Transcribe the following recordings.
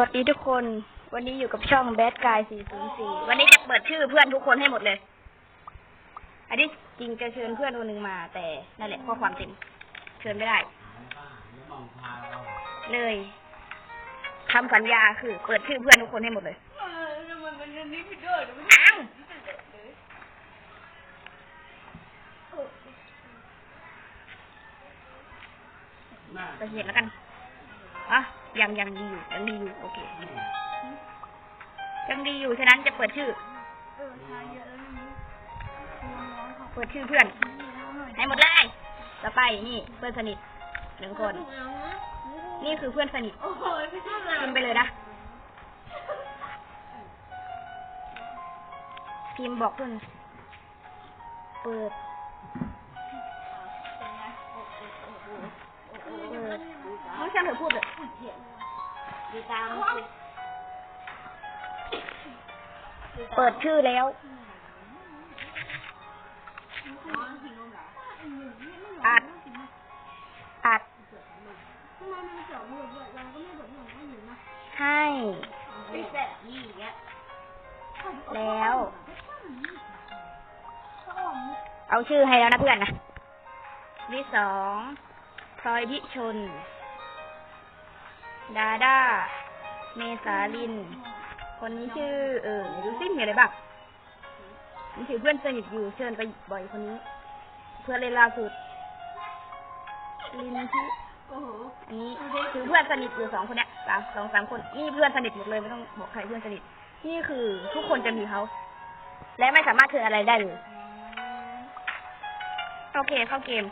วัสดีทุกคน วันนี้อยู่กับช่องแบดกาย 404 วันนี้จะเปิดชื่อเพื่อนทุกคนให้หมดเลย อันนี้จริงจะเชิญเพื่อนคนหนึ่งมา แต่นั่นแหละข้อความเต็ม เชิญไม่ได้ เลยคำสัญญาคือ เปิดชื่อเพื่อนทุกคนให้หมดเลยเออมันมันอันนี้ไม่ได้นะมันอ้าวไปเห็นแล้วกันอะ ยังยังดีอยู่ยังดีอยู่โอเคยังดีอยู่ฉะนั้นจะเปิดชื่อ เปิดชื่อเพื่อน ให้หมดเลยต่อไปนี่ เพื่อนสนิทหนึ่งคน นี่คือเพื่อนสนิทไม่ใช่เลยพิมไปเลยนะพิมพ์บอกเพื่อนเปิด ช่างเปิดชื่อแล้วอัดอัดให้แล้ว เอาชื่อให้แล้วนะเพื่อนนะที่สองพลอยพิชน ดาดาเมษาลิน คนนี้ชื่อ เออดูซิมีอะไรบ้างนี่ถือเพื่อนสนิทอยู่เชิญไปบ่อยคนนี้ เพื่อนเล่นล่าสุดลินที่โอ้โหอันนี้คือเพื่อนสนิทอยู่สองคนเนี้ยสามสองสามคนนี่เพื่อนสนิทหมดเลยไม่ต้องบอกใครเพื่อนสนิทนี่คือทุกคนจะมีเขาและไม่สามารถเชิญอะไรได้เลยโอเคเข้าเกม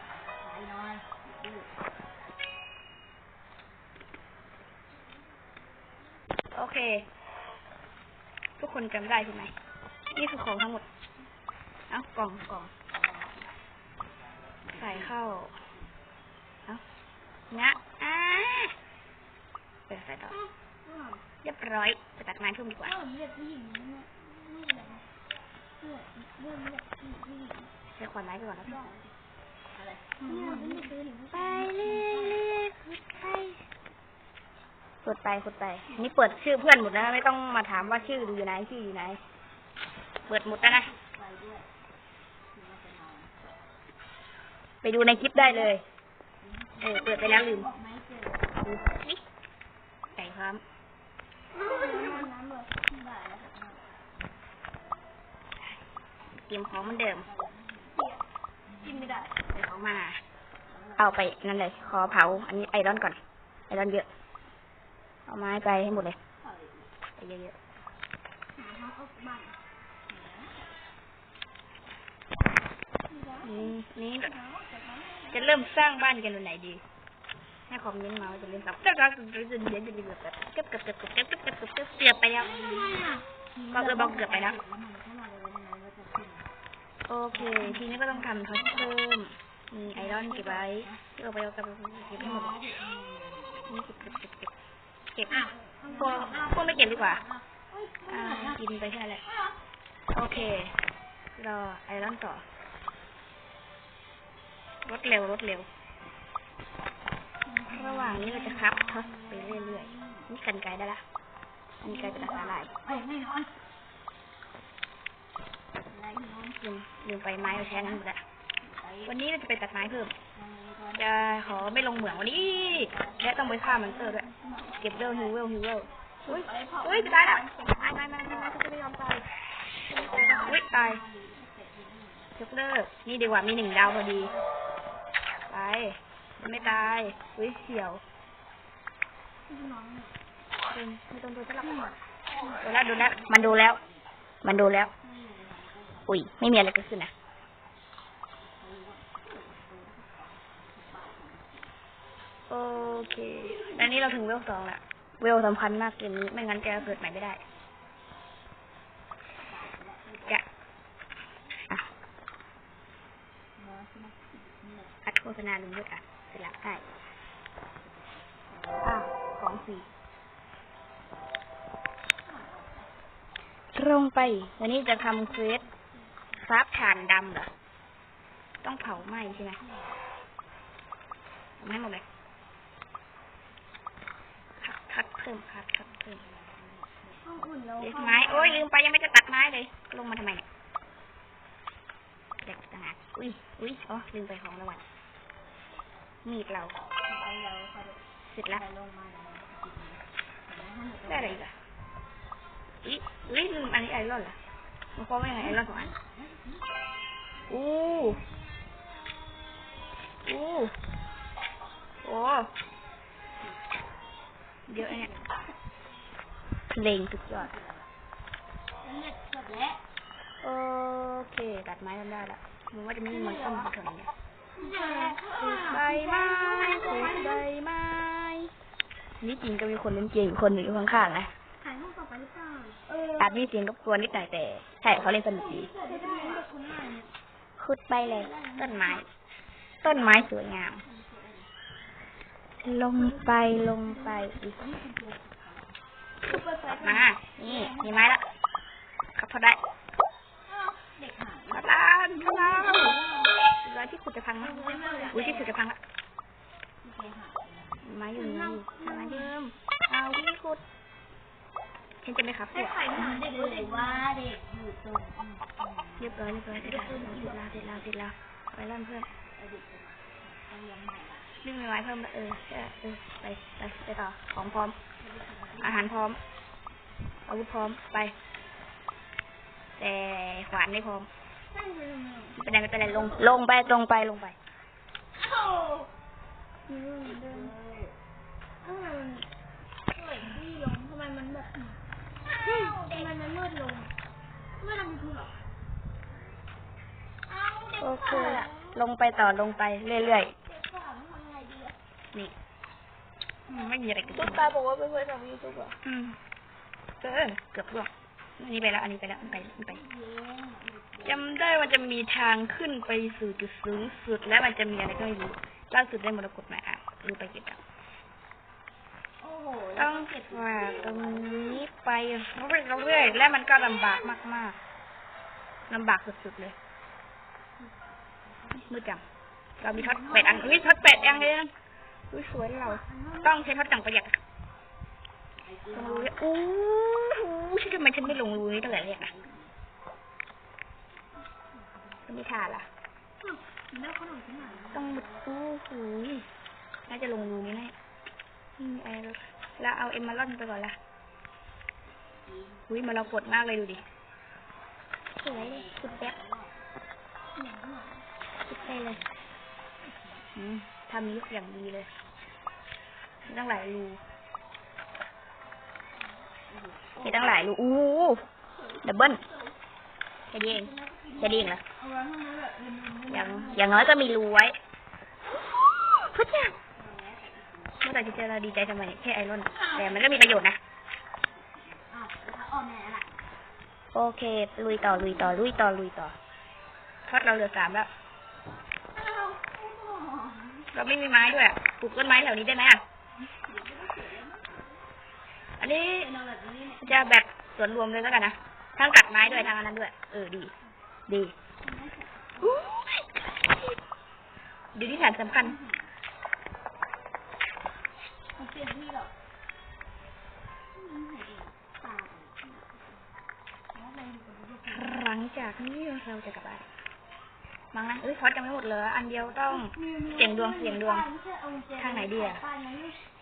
เค ทุกคนจำได้ใช่ไหม นี่คือของทั้งหมด เอ้ากล่องกล่องใส่เข้า เอ้างะอ่าเปิดใส่ต่อ เรียบร้อยไปตัดไม้เพิ่มดีกว่าเออเรียกผู้หญิงเนี่ยนี่แหละเรียกเรียกเรียกผู้หญิงใช้ขวานไม้ไปก่อนแล้วกันะไปเรื่อยๆใคร กดไปกดไป นี่เปิดชื่อเพื่อนหมดแล้วนะไม่ต้องมาถามว่าชื่ออยู่ไหนชื่ออยู่ไหน เปิดหมดแล้วนะ ไปดูในคลิปได้เลย เออเปิดไปแล้วลืมดูนี่ไก่พร้อมน้ำเลยได้แล้วเตรียมของเหมือนเดิมกินไม่ได้เดี๋ยวเขามา เอาไปนั่นเลย ขอเผา อันนี้ไอรอนก่อน ไอรอนเยอะ เอาไม้ไปให้หมดเลยไปเยอะหาทางออกบ้านๆนี่นี่จะเริ่มสร้างบ้านกันวันไหนดีให้คอมเมนต์มาว่าจะเล่นสักเก็บเก็บเก็บเก็บเก็บเก็บเก็บเก็บเก็บเก็บเก็บเก็บเก็บเก็บเกือบไปแล้วก็เออบอกเกือบไปแล้วโอเค ทีนี้ก็ต้องทำท็อปเพิ่มมีไอรอนเก็บไว้เอาไปเอาไปเก็บให้หมดเลยนี่เก็บเก็บเก็บ เก็บเก็บพวกพวกไม่เก็บดีกว่า อ่า กินไปแค่แหละ โอเค รอไอรอนต่อ รถเร็วรถเร็ว ระหว่างนี้เราจะคับทอปไปเรื่อยๆ นี่กันไกลได้ละอันนี้ไกลเป็นสาหร่ายเอ้ยไม่นอนลืมลืมไปไม้เราใช้นั้นหมดละวันนี้เราจะไปตัดไม้เพิ่ม จะขอไม่ลงเหมืองวันนี้และต้องไปฆ่ามอนสเตอร์ด้วยเก็บเวลฮิวเวลฮิวเวลอุ้ยอุ้ยจะตายละตายตายตายตายจะไม่ยอมตายอุ้ยตายยกเลิกนี่ดีกว่ามีหนึ่งดาวพอดี ไป ไม่ตายอุ้ยเหี่ยวไม่ต้องโดนจะหลับโดนแล้วโดนแล้วมันโดนแล้ว มันโดนแล้ว อุ้ยไม่มีอะไรเกิดขึ้นนะ โอเคแล้วนี้เราถึงเวลสองละ เวลสำคัญมากเกมนี้ ไม่งั้นจะเกิดใหม่ไม่ได้จะอะอัดโฆษณาลุงด้วยอะเสร็จแล้วได้อะของฟรีตรงไป วันนี้จะทำเควสคราฟถ่านดำเหรอ ต้องเผาไหม้ใช่ไหมทำให้หมดเลย คัดเพิ่มคัดคัดเพิ่มห้องอุ่นแล้วเด็กไม้โอ้ยลืมไปยังไม่จะตัดไม้เลย ลงมาทำไมเนี่ยเด็กต่างหากอุ้ยอุ้ยอ๋อลืมไปของรางวัลมีดเราไปแล้วค่ะเสร็จแล้วไปลงมาแล้วได้อะไรอีกอะอุ้ยอุ้ยลืมอันนี้ไอรอนเหรอมันคว้าไว้ยังไงไอรอนสองอันอู้อู้โอ้ เยอะเนี่ยเพลงสุดยอดเน็ตจบแล้วโอเค ตัดไม้ทำได้ละมันว่าจะไม่มีมันต้นแถวนี้ขุดใบไม้ขุดใบไม้นี่จริงก็มีคนเล่นเกมอยู่คนหนึ่งอยู่ข้างๆนะถ่ายรูปต่อไปหรือเปล่าเอออาจมีเสียงรบกวนนิดหน่อยแต่ใช่เขาเล่นสนุกดีไม่ได้เด็กคนไหนเนี่ยขุดไปเลย ต้นไม้ ต้นไม้สวยงาม ลงไปลงไปอีกมา นี่ มีไม้ละครับพอได้มาตานมาตานเวลาที่ขุดจะพังนะอุ้ยที่ขุดจะพังละไม้อยู่นี่ม้เดิมเอาที่ขุดฉันจะไม่ขับพวกไหาเด็กเด็กว่าเด็กอยู่ตรงเรียบร้อยเรียบร้อยเสร็จแล้วเสร็จแล้วเสร็จแล้วเสร็จแล้วไปร่อน เพิ่มดึงไม้เพิ่มเออใช่เออไปไปไปต่อของพร้อม อาหารพร้อมอาวุธพร้อมไป แต่ขวานไม่พร้อมไม่เป็นไรไม่เป็นไรลง ลงไปตรงไปลงไปทำไมมันเหมือนที่ลงทำไมมันแบบทำไมมันมืดลงไม่ทำคือหรอโอเคลงไปต่อลงไปเรื่อยเนี่อืมไม่มีอะไรเกิดตุ๊ขึ้กนตาบอกว่าไม่เคยทำยูทูบอะอืมเออเกือบร่วงอันนี้ไปแล้ว อันนี้ไปแล้วอันไปอันไปจำได้ว่าจะมีทางขึ้นไปสู่จุดสูงสุดและมันจะมีอะไรก็ไม่รู้ล่าสุดได้มรกตมาอะดูไปเก็บอะ โอ้โหต้องเก็บว่าตรงนี้ไปเรื่อยๆและมันก็ลำบากมากๆลำบากสุดๆเลยมืดจังเรามีท็อตแปดอันอุ้ยท็อตแปดอันเลยนะอุ้ย สวยเรา ต้องใช้ท็อตจังประหยัดลงรูนี้อู้หูฉันทำไมฉันไม่ลงรูนี้ตั้งแต่แรกอะฉันไม่ทาล่ะต้องมุดอู้หูน่าจะลงรูนี้แน่นี่ไอ้แล้วแล้วเอาเอ็มมาล่อนไปก่อนละอุ้ยมาเรากดมากเลยดูดิสวยเลยสุดแป๊บสุดไปเลยอืมทำยกอย่างดีเลย ตั้งหลายรูมีตั้งหลายรูอู้ดับเบิ้ลแค่นี้เองแค่นี้เองเหรออาไว้ข้างนั้นแหละลืมอย่างอย่างน้อยก็มีรูไว้พระเจ้าเมื่อไหร่จะเจอเราดีใจทำไมแค่ไอรอนแต่มันก็มีประโยชน์นะโอเค ลุยต่อลุยต่อลุยต่อลุยต่อทอดเราเหลือสามแล้ว เราไม่มีไม้ด้วยปลูกต้นไม้แถวนี้ได้ไหมอะ อันนี้จะแบบสวนรวมเลยแล้วกันนะทั้งตัดไม้ด้วยทั้งอันนั้นด้วย เออดี ดีดีที่ฐานสำคัญหรอตาหลังจากนี้เราจะกลับบ้าน มั้งนะเอ้ยทอดยังไม่หมดเลย อันเดียวต้องเสี่ยงดวงเสี่ยงดวง ทางไหนดีอะ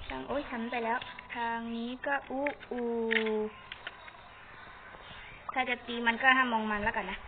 ทางโอ้ยฉันไปแล้ว ทางนี้ก็อู้อูถ้าจะตีมันก็ห้ามมองมันแล้วกันนะ